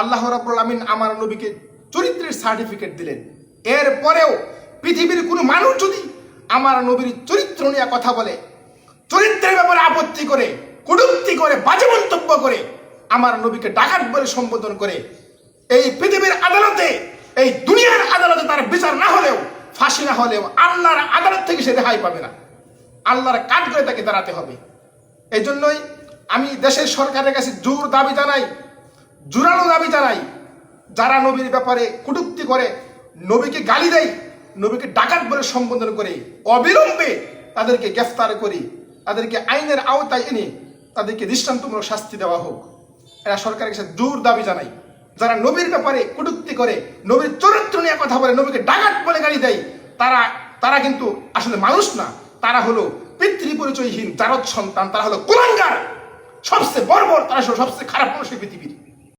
আল্লাহ রাবুল আমিন আমার নবীকে চরিত্রের সার্টিফিকেট দিলেন। এরপরেও পৃথিবীর কোনো মানুষ যদি আমার নবীর চরিত্র নিয়ে কথা বলে, চরিত্রের ব্যাপারে আপত্তি করে, কটূক্তি করে, বাজে মন্তব্য করে, আমার নবীকে ডাকাত বলে সম্বোধন করে, এই পৃথিবীর আদালতে, এই দুনিয়ার আদালতে তার বিচার না হলেও, ফাঁসি না হলেও আল্লাহর আদালত থেকে সে রেহাই পাবে না। আল্লাহর কাজ করে তাকে দাঁড়াতে হবে। এই জন্যই আমি দেশের সরকারের কাছে জোর দাবি জানাই জোরালো দাবি জানাই। যারা নবীর ব্যাপারে কটূক্তি করে, নবীকে গালি দেয়, নবীকে ডাকাত বলে সম্বোধন করে, অবিলম্বে তাদেরকে গ্রেফতার করি, তাদেরকে আইনের আওতায় এনে তাদেরকে দৃষ্টান্তমূলক শাস্তি দেওয়া হোক। এরা সরকারের কাছে জোর দাবি জানাই। যারা নবীর ব্যাপারে কটূক্তি করে, নবীর চরিত্র নিয়ে কথা বলে, নবীকে ডাকাত বলে গালি দেয়, তারা তারা কিন্তু আসলে মানুষ না। তারা হলো পিতৃ পরিচয়হীন জারদ সন্তান, তারা হলো কুলাঙ্গার। সবচেয়ে বর্বর, তারা সবচেয়ে খারাপ মানুষ পৃথিবীর।